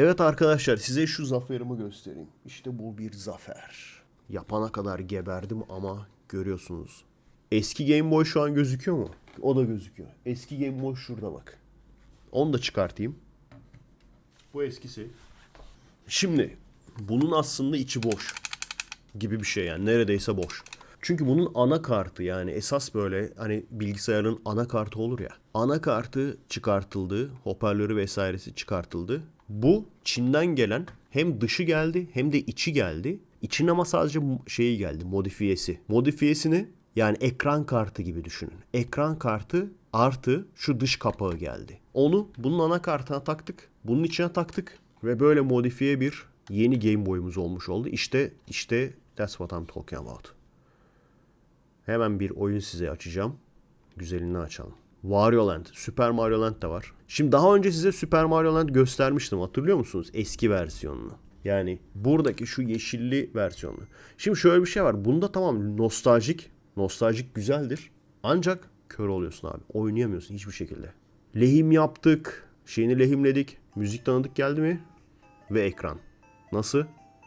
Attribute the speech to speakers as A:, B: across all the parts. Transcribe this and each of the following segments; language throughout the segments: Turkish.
A: Evet arkadaşlar size şu zaferimi göstereyim. İşte bu bir zafer. Yapana kadar geberdim ama görüyorsunuz. Eski Game Boy şu an gözüküyor mu? O da gözüküyor. Eski Game Boy şurada bak. Onu da çıkartayım. Bu eskisi. Şimdi bunun aslında içi boş gibi bir şey yani neredeyse boş. Çünkü bunun anakartı yani esas böyle hani bilgisayarın anakartı olur ya. Anakartı çıkartıldı, hoparlörü vesairesi çıkartıldı. Bu Çin'den gelen hem dışı geldi hem de içi geldi. İçin ama sadece şeyi geldi, modifiyesi. Modifiyesini yani ekran kartı gibi düşünün. Ekran kartı artı şu dış kapağı geldi. Onu bunun anakartına taktık. Bunun içine taktık ve böyle modifiye bir yeni Game Boy'umuz olmuş oldu. İşte işte that's what I'm talking about. Hemen bir oyun size açacağım. Güzelini açalım. Wario Land. Super Mario Land de var. Şimdi daha önce size Super Mario Land göstermiştim. Hatırlıyor musunuz? Eski versiyonunu. Yani buradaki şu yeşilli versiyonu. Şimdi şöyle bir şey var. Bunda tamam nostaljik. Nostaljik güzeldir. Ancak kör oluyorsun abi. Oynayamıyorsun hiçbir şekilde. Lehim yaptık. Şeyini lehimledik. Müzik tanıdık geldi mi? Ve ekran. Nasıl?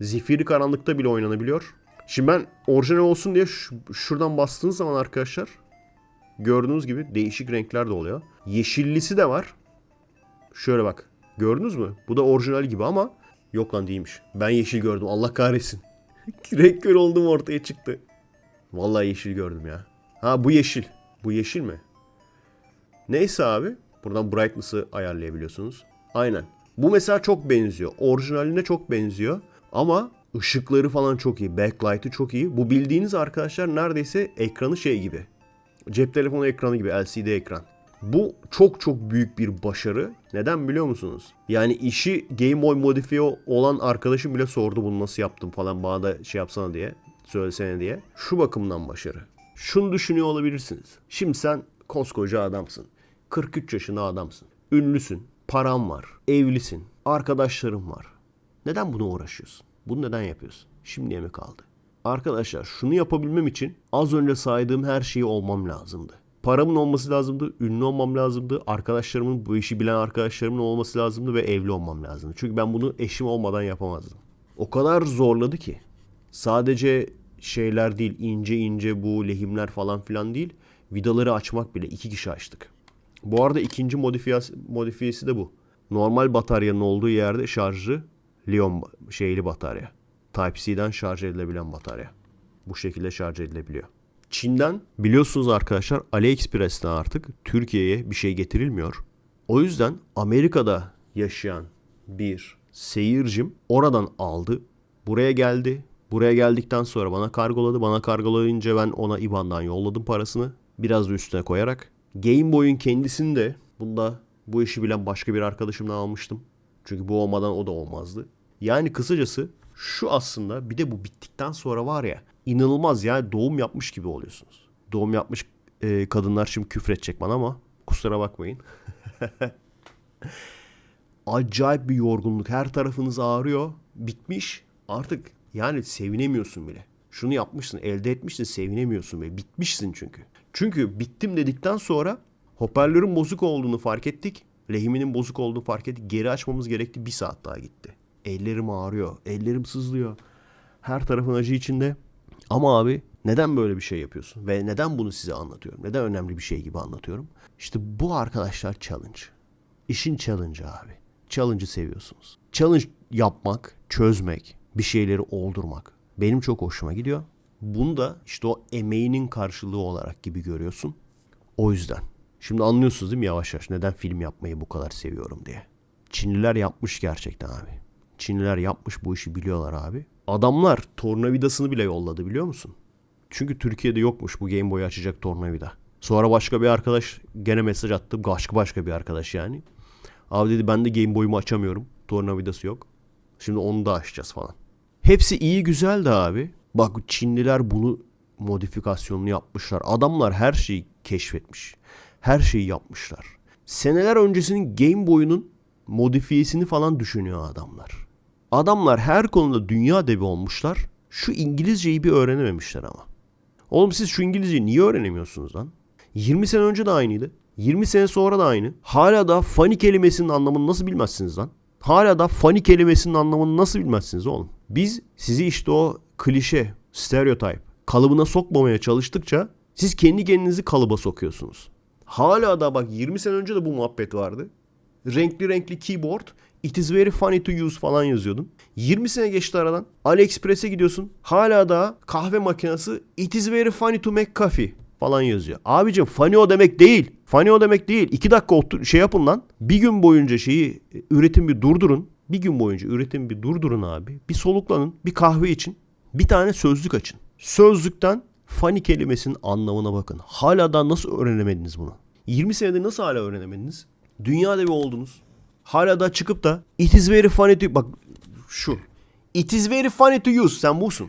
A: Zifiri karanlıkta bile oynanabiliyor. Şimdi ben orijinal olsun diye şu- şuradan bastığınız zaman arkadaşlar gördüğünüz gibi değişik renkler de oluyor. Yeşillisi de var. Şöyle bak. Gördünüz mü? Bu da orijinal gibi ama yok lan değilmiş. Ben yeşil gördüm. Allah kahretsin. Renk kör oldum ortaya çıktı. Vallahi yeşil gördüm ya. Ha bu yeşil. Bu yeşil mi? Neyse abi. Buradan brightness'ı ayarlayabiliyorsunuz. Aynen. Bu mesela çok benziyor. Orijinaline çok benziyor. Ama ışıkları falan çok iyi. Backlight'ı çok iyi. Bu bildiğiniz arkadaşlar neredeyse ekranı şey gibi. Cep telefonu ekranı gibi LCD ekran. Bu çok çok büyük bir başarı. Neden biliyor musunuz? Yani işi Game Boy modifiye olan arkadaşım bile sordu bunu nasıl yaptım falan bana da şey yapsana diye. Söylesene diye. Şu bakımdan başarı. Şunu düşünüyor olabilirsiniz. Şimdi sen koskoca adamsın. 43 yaşında adamsın. Ünlüsün. Paran var. Evlisin. Arkadaşların var. Neden buna uğraşıyorsun? Bunu neden yapıyorsun? Şimdiye mi kaldı? Arkadaşlar şunu yapabilmem için az önce saydığım her şeyi olmam lazımdı. Paramın olması lazımdı, ünlü olmam lazımdı, arkadaşlarımın bu işi bilen arkadaşlarımın olması lazımdı ve evli olmam lazımdı. Çünkü ben bunu eşim olmadan yapamazdım. O kadar zorladı ki. Sadece şeyler değil, ince ince bu lehimler falan filan değil. Vidaları açmak bile iki kişi açtık. Bu arada ikinci modifiyesi, modifiyesi de bu. Normal bataryanın olduğu yerde şarjı Lion ba- şeyli batarya. Type-C'den şarj edilebilen batarya. Bu şekilde şarj edilebiliyor. Çin'den biliyorsunuz arkadaşlar AliExpress'ten artık Türkiye'ye bir şey getirilmiyor. O yüzden Amerika'da yaşayan bir seyircim oradan aldı. Buraya geldi. Buraya geldikten sonra bana kargoladı. Bana kargolayınca ben ona IBAN'dan yolladım parasını. Biraz da üstüne koyarak. Game Boy'un kendisini de bunda bu işi bilen başka bir arkadaşımdan almıştım. Çünkü bu olmadan o da olmazdı. Yani kısacası şu aslında bir de bu bittikten sonra var ya inanılmaz yani doğum yapmış gibi oluyorsunuz. Doğum yapmış e, kadınlar şimdi küfredecek bana ama kusura bakmayın. Acayip bir yorgunluk. Her tarafınız ağrıyor. Bitmiş. Artık yani sevinemiyorsun bile. Şunu yapmışsın, elde etmişsin, sevinemiyorsun bile. Bitmişsin çünkü. Çünkü bittim dedikten sonra hoparlörün bozuk olduğunu fark ettik. Lehiminin bozuk olduğunu fark ettik. Geri açmamız gerekti. Bir saat daha gitti. Ellerim ağrıyor. Ellerim sızlıyor. Her tarafın acı içinde. Ama abi neden böyle bir şey yapıyorsun? Ve neden bunu size anlatıyorum? Neden önemli bir şey gibi anlatıyorum? İşte bu arkadaşlar challenge. İşin challenge'ı abi. Challenge'ı seviyorsunuz. Challenge yapmak, çözmek, bir şeyleri oldurmak benim çok hoşuma gidiyor. Bunu da işte o emeğinin karşılığı olarak gibi görüyorsun. O yüzden. Şimdi anlıyorsunuz değil mi yavaş yavaş neden film yapmayı bu kadar seviyorum diye. Çinliler yapmış gerçekten abi. Çinliler yapmış bu işi biliyorlar abi. Adamlar tornavidasını bile yolladı biliyor musun? Çünkü Türkiye'de yokmuş bu Game Boy'u açacak tornavida. Sonra başka bir arkadaş gene mesaj attı. Başka başka bir arkadaş yani. Abi dedi ben de Game Boy'umu açamıyorum. Tornavidası yok. Şimdi onu da açacağız falan. Hepsi iyi güzel de abi. Bak Çinliler bunu modifikasyonunu yapmışlar. Adamlar her şeyi keşfetmiş. Her şeyi yapmışlar. Seneler öncesinin Game Boy'unun modifiyesini falan düşünüyor adamlar. Adamlar her konuda dünya devi olmuşlar. Şu İngilizceyi bir öğrenememişler ama. Oğlum siz şu İngilizceyi niye öğrenemiyorsunuz lan? 20 sene önce de aynıydı. 20 sene sonra da aynı. Hala da funny kelimesinin anlamını nasıl bilmezsiniz lan? Hala da funny kelimesinin anlamını nasıl bilmezsiniz oğlum? Biz sizi işte o klişe, stereotip kalıbına sokmamaya çalıştıkça siz kendi kendinizi kalıba sokuyorsunuz. Hala da bak 20 sene önce de bu muhabbet vardı. Renkli renkli keyboard. It is very funny to use falan yazıyordun. 20 sene geçti aradan. AliExpress'e gidiyorsun. Hala da kahve makinesi It is very funny to make coffee falan yazıyor. Abicim funny o demek değil. Funny o demek değil. 2 dakika otur, şey yapın lan. Bir gün boyunca şeyi e, üretim bir durdurun. Bir gün boyunca üretim bir durdurun abi. Bir soluklanın. Bir kahve için. Bir tane sözlük açın. Sözlükten funny kelimesinin anlamına bakın. Hala da nasıl öğrenemediniz bunu? 20 senede nasıl hala öğrenemediniz? Dünya devi oldunuz. Hala da çıkıp da it is very funny to... Bak şu. It is very funny to use. Sen busun.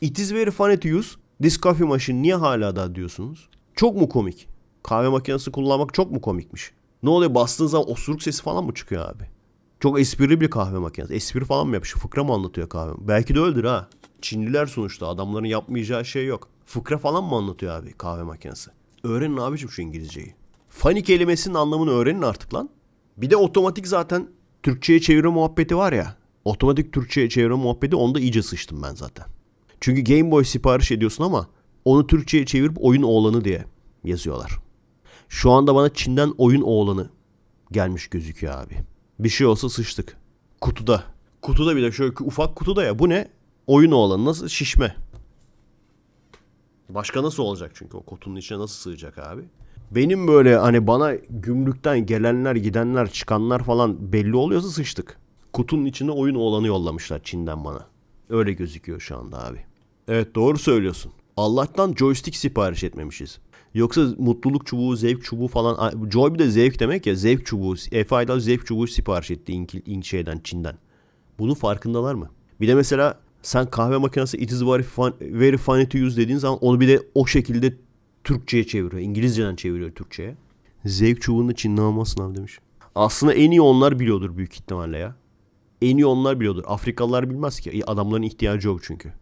A: It is very funny to use. This coffee machine niye hala da diyorsunuz? Çok mu komik? Kahve makinesi kullanmak çok mu komikmiş? Ne oluyor bastığın zaman osuruk sesi falan mı çıkıyor abi? Çok esprili bir kahve makinesi. Espri falan mı yapmış? Fıkra mı anlatıyor kahve? Belki de öyledir ha. Çinliler sonuçta. Adamların yapmayacağı şey yok. Fıkra falan mı anlatıyor abi kahve makinesi? Öğrenin abicim şu İngilizceyi. Funny kelimesinin anlamını öğrenin artık lan. Bir de otomatik zaten Türkçe'ye çevirme muhabbeti var ya. Otomatik Türkçe'ye çevirme muhabbeti onda iyice sıçtım ben zaten. Çünkü Game Boy sipariş ediyorsun ama onu Türkçe'ye çevirip oyun oğlanı diye yazıyorlar. Şu anda bana Çin'den oyun oğlanı gelmiş gözüküyor abi. Bir şey olsa sıçtık. Kutuda. Kutuda bile şöyle ufak kutuda ya. Bu ne? Oyun oğlanı nasıl? Şişme. Başka nasıl olacak çünkü o kutunun içine nasıl sığacak abi? Benim böyle hani bana gümrükten gelenler gidenler çıkanlar falan belli oluyorsa sıçtık. Kutunun içine oyun oğlanı yollamışlar Çin'den bana. Öyle gözüküyor şu anda abi. Evet doğru söylüyorsun. Allah'tan joystick sipariş etmemişiz. Yoksa mutluluk çubuğu, zevk çubuğu falan. Joy bir de zevk demek ya. Zevk çubuğu. FI'da zevk çubuğu sipariş etti İnk şeyden, Çin'den. Bunun farkındalar mı? Bir de mesela sen kahve makinesi it is very, fun, very funny to use dediğin zaman onu bir de o şekilde Türkçe'ye çeviriyor. İngilizceden çeviriyor Türkçe'ye. Zevk çubuğunu Çinli almasın abi demiş. Aslında en iyi onlar biliyordur büyük ihtimalle ya. En iyi onlar biliyordur. Afrikalılar bilmez ki. Adamların ihtiyacı yok çünkü.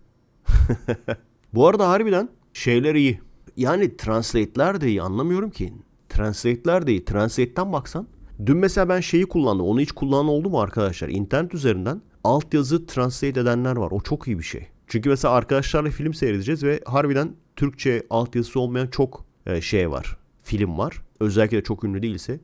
A: Bu arada harbiden şeyler iyi. Yani translate'ler de iyi anlamıyorum ki. Translate'ler de iyi. Translate'ten baksan. Dün mesela ben şeyi kullandım. Onu hiç kullanan oldu mu arkadaşlar? İnternet üzerinden altyazı translate edenler var. O çok iyi bir şey. Çünkü mesela arkadaşlarla film seyredeceğiz ve harbiden Türkçe altyazısı olmayan çok e, şey var. Film var. Özellikle çok ünlü değilse.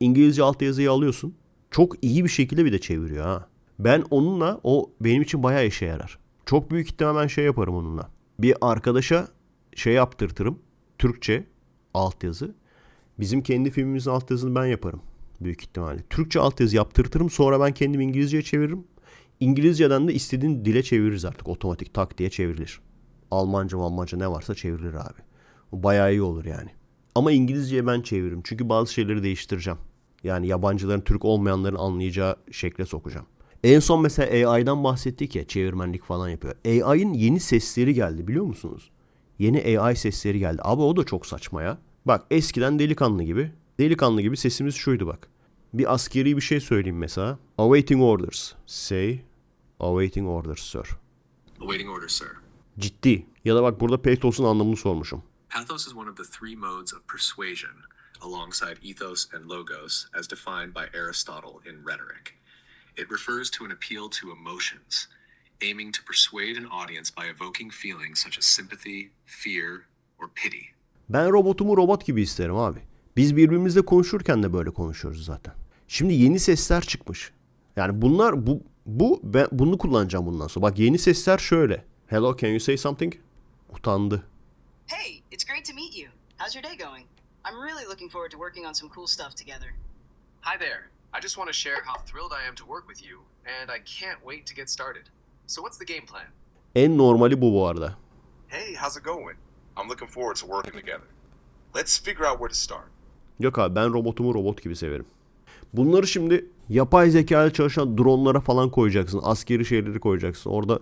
A: İngilizce altyazıyı alıyorsun. Çok iyi bir şekilde bir de çeviriyor ha. Ben onunla o benim için bayağı işe yarar. Çok büyük ihtimal ben şey yaparım onunla. Bir arkadaşa şey yaptırtırım. Türkçe altyazı. Bizim kendi filmimizin altyazını ben yaparım. Büyük ihtimalle. Türkçe altyazı yaptırtırım. Sonra ben kendim İngilizceye çeviririm. İngilizceden de istediğin dile çeviririz artık. Otomatik tak diye çevrilir. Almanca Almanca ne varsa çevrilir abi. Bayağı iyi olur yani. Ama İngilizceye ben çeviririm. Çünkü bazı şeyleri değiştireceğim. Yani yabancıların Türk olmayanların anlayacağı şekle sokacağım. En son mesela AI'dan bahsettik ya çevirmenlik falan yapıyor. AI'ın yeni sesleri geldi biliyor musunuz? Yeni AI sesleri geldi. Abi o da çok saçma ya. Bak eskiden delikanlı gibi. Delikanlı gibi sesimiz şuydu bak. Bir askeri bir şey söyleyeyim mesela. Awaiting orders. Say awaiting orders sir.
B: Awaiting orders, sir.
A: Ciddi. Ya da bak burada pathos'un anlamını sormuşum.
B: Pathos is one of the three modes of persuasion, alongside ethos and logos, as defined by Aristotle in rhetoric. It refers to an appeal to emotions, aiming to persuade an audience by evoking feelings such as sympathy, fear, or pity.
A: Ben robotumu robot gibi isterim abi. Biz birbirimizle konuşurken de böyle konuşuyoruz zaten. Şimdi yeni sesler çıkmış. Yani bunlar bu bu ben bunu kullanacağım bundan sonra. Bak yeni sesler şöyle. Hello, can you say something? Utandı.
C: Hey, it's great to meet you. How's your day going? I'm really looking forward to working on some cool stuff together.
D: Hi there. I just want to share how thrilled I am to work with you, and I can't wait to get started. So, what's the game plan?
A: En normali bu bu arada.
E: Hey, how's it going? I'm looking forward to working together. Let's figure out where to start.
A: Yok abi ben robotumu robot gibi severim. Bunları şimdi yapay zeka çalışan dronlara falan koyacaksın. Askeri şeyleri koyacaksın. Orada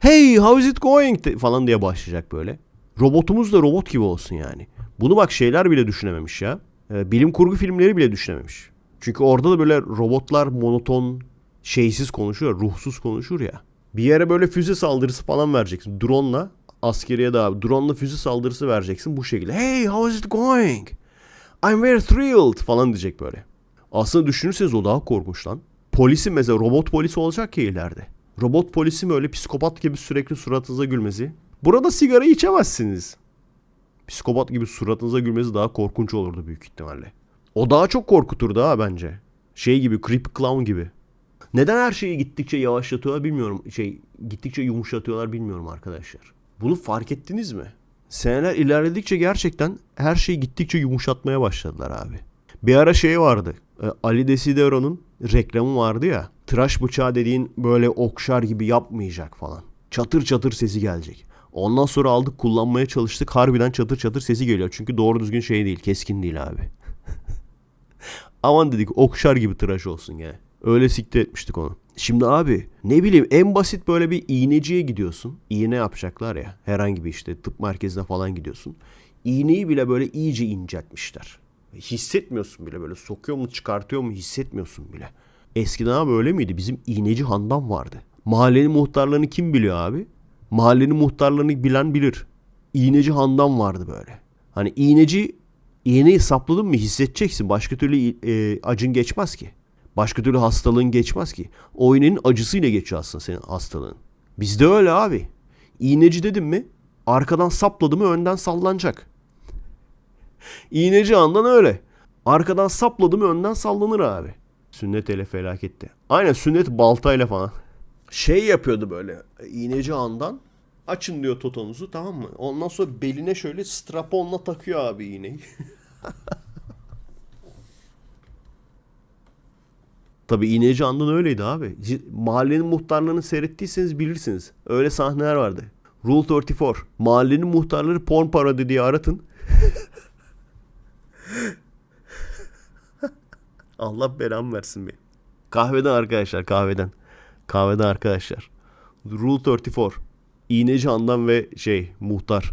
A: hey how is it going falan diye başlayacak böyle. Robotumuz da robot gibi olsun yani. Bunu bak şeyler bile düşünememiş ya. Ee, bilim kurgu filmleri bile düşünememiş. Çünkü orada da böyle robotlar monoton, şeysiz konuşuyor, ruhsuz konuşur ya. Bir yere böyle füze saldırısı falan vereceksin. Drone'la askeriye daha drone'la füze saldırısı vereceksin bu şekilde. Hey how is it going? I'm very thrilled falan diyecek böyle. Aslında düşünürseniz o daha korkunç lan. Polisi mesela robot polisi olacak ya ileride. Robot polisi mi öyle psikopat gibi sürekli suratınıza gülmesi. Burada sigara içemezsiniz. Psikopat gibi suratınıza gülmesi daha korkunç olurdu büyük ihtimalle. O daha çok korkuturdu ha bence. Şey gibi creepy clown gibi. Neden her şeyi gittikçe yavaşlatıyorlar bilmiyorum. Şey gittikçe yumuşatıyorlar bilmiyorum arkadaşlar. Bunu fark ettiniz mi? Seneler ilerledikçe gerçekten her şeyi gittikçe yumuşatmaya başladılar abi. Bir ara şey vardı. E, Ali Desidero'nun reklamı vardı ya. Tıraş bıçağı dediğin böyle okşar gibi yapmayacak falan. Çatır çatır sesi gelecek. Ondan sonra aldık kullanmaya çalıştık. Harbiden çatır çatır sesi geliyor. Çünkü doğru düzgün şey değil. Keskin değil abi. Aman dedik okşar gibi tıraş olsun gene. Öyle siktir etmiştik onu. Şimdi abi ne bileyim en basit böyle bir iğneciye gidiyorsun. İğne yapacaklar ya. Herhangi bir işte tıp merkezine falan gidiyorsun. İğneyi bile böyle iyice inceltmişler. Hissetmiyorsun bile böyle sokuyor mu çıkartıyor mu hissetmiyorsun bile. Eskiden abi öyle miydi? Bizim iğneci Handan vardı. Mahallenin muhtarlarını kim biliyor abi? Mahallenin muhtarlarını bilen bilir. İğneci Handan vardı böyle. Hani iğneci iğneyi sapladın mı hissedeceksin. Başka türlü e, acın geçmez ki. Başka türlü hastalığın geçmez ki. O iğnenin acısıyla geçiyor aslında senin hastalığın. Bizde öyle abi. İğneci dedim mi arkadan sapladı mı önden sallanacak. İğneci andan öyle. Arkadan sapladı mı önden sallanır abi. Sünnet ele felakette. Aynen sünnet baltayla falan. Şey yapıyordu böyle. İğneci andan açın diyor totonuzu tamam mı? Ondan sonra beline şöyle straponla takıyor abi iğneyi. Tabi iğneci andan öyleydi abi. Mahallenin muhtarlarını seyrettiyseniz bilirsiniz. Öyle sahneler vardı. Rule 34. Mahallenin muhtarları porn parodi diye aratın. Allah belamı versin be. Kahveden arkadaşlar kahveden. Kahveden arkadaşlar. Rule 34. İğneci andan ve şey muhtar.